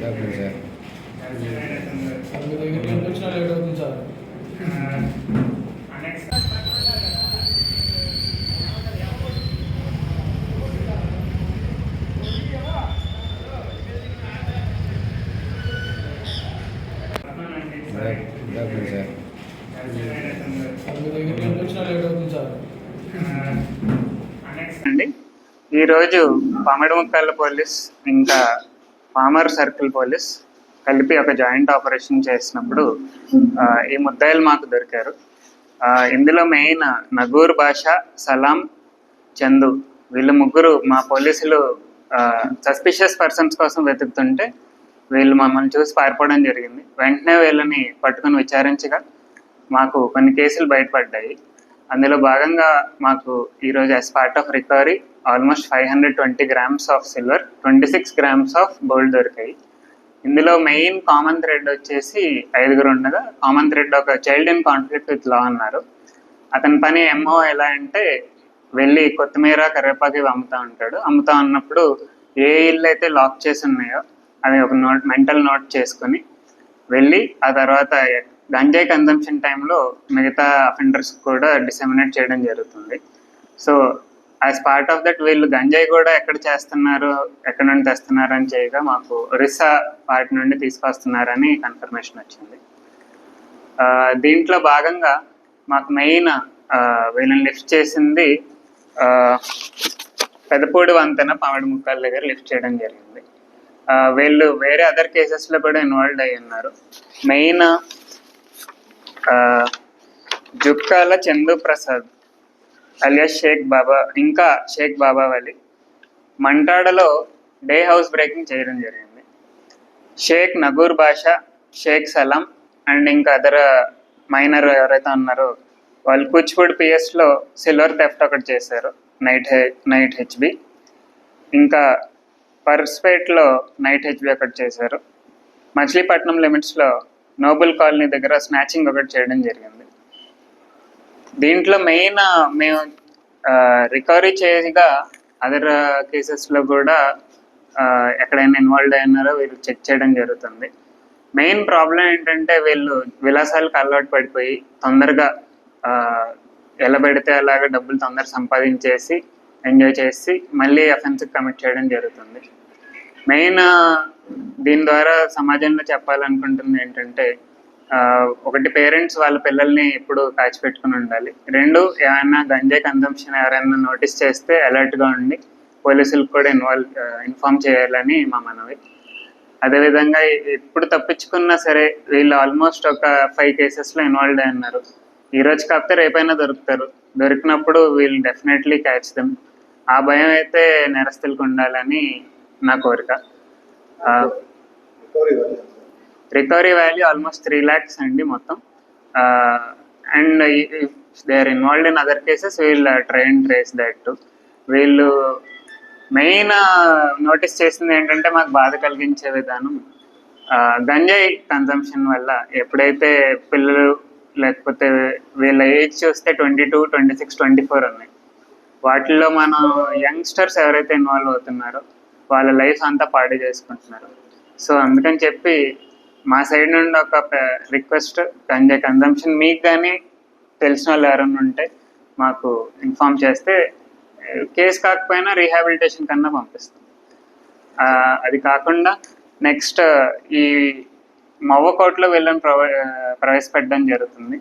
డబ్బులు సార్ అండి. ఈరోజు పామడముక్కల పోలీస్ ఇంకా పామర్ సర్కిల్ పోలీస్ కలిపి ఒక జాయింట్ ఆపరేషన్ చేసినప్పుడు ఈ ముద్దాయిలు మాకు దొరికారు. ఇందులో మెయిన్ నగూర్ భాష సలాం చందు వీళ్ళు ముగ్గురు మా పోలీసులు సస్పిషియస్ పర్సన్స్ కోసం వెతుకుతుంటే వీళ్ళు మమ్మల్ని చూసి పారిపోవడం జరిగింది. వెంటనే వీళ్ళని పట్టుకొని విచారించగా మాకు కొన్ని కేసులు బయటపడ్డాయి. అందులో భాగంగా మాకు ఈరోజు as part of recovery almost five hundred twenty grams of silver twenty six grams of gold దొరికాయి. ఇందులో మెయిన్ కామన్ థ్రెడ్ వచ్చేసి ఐదుగురు ఉండగా కామన్ థ్రెడ్ ఒక child in conflict with law అన్నారు. అతని పని ఎంఓ ఎలా అంటే వెళ్ళి కొత్తిమీర కరివేపాకు ఇవి అమ్ముతా ఉంటాడు. అమ్ముతా ఉన్నప్పుడు ఏ ఇల్లు అయితే లాక్ చేసి ఉన్నాయో అవి ఒక నోట్ మెంటల్ నోట్ చేసుకుని వెళ్ళి ఆ తర్వాత గంజాయి కన్జంప్షన్ టైంలో మిగతా అఫెండర్స్ కూడా డిసెమినేట్ చేయడం జరుగుతుంది. So as part of that వీళ్ళు గంజాయి కూడా ఎక్కడ చేస్తున్నారు ఎక్కడ నుండి తెస్తున్నారు అని చేయగా మాకు ఒరిస్సా పార్ట్ నుండి తీసుకొస్తున్నారని కన్ఫర్మేషన్ వచ్చింది. దీంట్లో భాగంగా మాకు మెయిన్ వీళ్ళని లిఫ్ట్ చేసింది పెదపూడి వంతెన పామిడి ముక్కల దగ్గర లిఫ్ట్ చేయడం జరిగింది. వీళ్ళు వేరే అదర్ కేసెస్లో కూడా ఇన్వాల్వ్ అయి ఉన్నారు మెయిన్ జుక్కాల చందు ప్రసాద్ అలియాస్ షేక్ బాబా ఇంకా షేక్ బాబా వలి మంటాడలో డే హౌస్ బ్రేకింగ్ చేయడం జరిగింది. షేక్ నగూర్ బాషా షేక్ సలాం అండ్ ఇంకా అదర్ మైనర్ ఎవరైతే ఉన్నారో వాళ్ళు కూచిపూడి పిఎస్లో సిల్వర్ థెఫ్ట్ ఒకటి చేశారు నైట్ నైట్ హెచ్బి. ఇంకా పర్స్పేట్లో నైట్ హెచ్బి ఒకటి చేశారు. మచిలీపట్నం లిమిట్స్లో నోబెల్ కాలనీ దగ్గర స్నాచింగ్ ఒకటి చేయడం జరిగింది. దీంట్లో మెయిన్ మేము రికవరీ చేయగా అదర్ కేసెస్లో కూడా ఎక్కడైనా ఇన్వాల్వ్ అయినారో వీళ్ళు చెక్ చేయడం జరుగుతుంది. మెయిన్ ప్రాబ్లం ఏంటంటే వీళ్ళు విలాసాలకు అలవాటు పడిపోయి తొందరగా ఎలా పెడితే అలాగా డబ్బులు తొందరగా సంపాదించేసి ఎంజాయ్ చేసి మళ్ళీ అఫెన్స్కి కమిట్ చేయడం జరుగుతుంది. మెయిన్ దీని ద్వారా సమాజంలో చెప్పాలనుకుంటుంది ఏంటంటే ఒకటి పేరెంట్స్ వాళ్ళ పిల్లల్ని ఎప్పుడు కాచిపెట్టుకుని ఉండాలి. రెండు ఏమైనా గంజాయి కన్సంప్షన్ ఎవరైనా నోటీస్ చేస్తే అలర్ట్గా ఉండి పోలీసులకు కూడా ఇన్వాల్వ్ ఇన్ఫామ్ చేయాలని మా మనవి. అదేవిధంగా ఎప్పుడు తప్పించుకున్నా సరే వీళ్ళు ఆల్మోస్ట్ ఒక ఫైవ్ కేసెస్లో ఇన్వాల్వ్ అయి ఉన్నారు. ఈ రోజు కాకపోతే రేపైనా దొరుకుతారు. దొరికినప్పుడు వీళ్ళు డెఫినెట్లీ క్యాచ్ దెమ్. ఆ భయం అయితే నేరస్తులకు ఉండాలని నా కోరిక. Recovery value almost three lakhs అండి మొత్తం. And they are involved in other cases. We'll try and trace that వీళ్ళు మెయిన్ నోటీస్ చేసింది ఏంటంటే మాకు బాధ కలిగించే విధానం. గంజాయి కన్సంప్షన్ వల్ల ఎప్పుడైతే పిల్లలు లేకపోతే వీళ్ళ ఏజ్ చూస్తే twenty two twenty six twenty four ఉన్నాయి. వాటిల్లో మనం యంగ్స్టర్స్ ఎవరైతే ఇన్వాల్వ్ అవుతున్నారో వాళ్ళ లైఫ్ అంతా పాడు చేసుకుంటున్నారు. సో అందుకని చెప్పి మా సైడ్ నుండి ఒక రిక్వెస్ట్ గంజా కన్జంప్షన్ మీకు కానీ తెలిసిన వాళ్ళు ఎవరైనా ఉంటే మాకు ఇన్ఫామ్ చేస్తే కేసు కాకపోయినా రీహాబిలిటేషన్ కన్నా పంపిస్తాం. అది కాకుండా నెక్స్ట్ ఈ మవ్వ కోర్టులో వీళ్ళని ప్రవ ప్రవేశపెట్టడం జరుగుతుంది.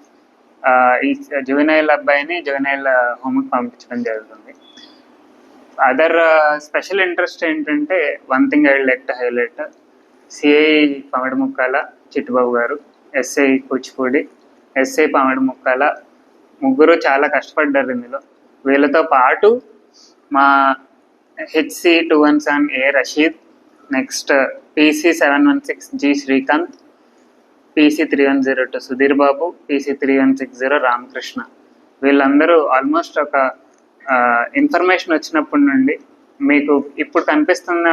ఈ జువెనైల్ అబ్బాయిని జువెనైల్ హోమ్కి పంపించడం జరుగుతుంది. అదర్ స్పెషల్ ఇంట్రెస్ట్ ఏంటంటే one thing I like to highlight CI Pamidi Mukkala Chittubabu garu SI Kuchipudi SI Pamidi Mukkala ముగ్గురు చాలా కష్టపడ్డారు ఇందులో. వీళ్ళతో పాటు మా HC two one seven A Rasheed next PC seven one six G Srikanth PC three one zero two Sudheer Babu PC three one six zero Ramakrishna. వీళ్ళందరూ almost ఒక information వచ్చినప్పటి నుండి మీకు ఇప్పుడు కనిపిస్తున్న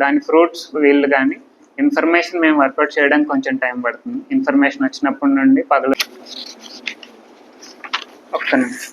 దాని ఫ్రూట్స్ వీళ్ళు కానీ ఇన్ఫర్మేషన్ మేము వర్కౌట్ చేయడానికి కొంచెం టైం పడుతుంది. ఇన్ఫర్మేషన్ వచ్చినప్పటి నుండి పగలు ఒక్క నిమిషం.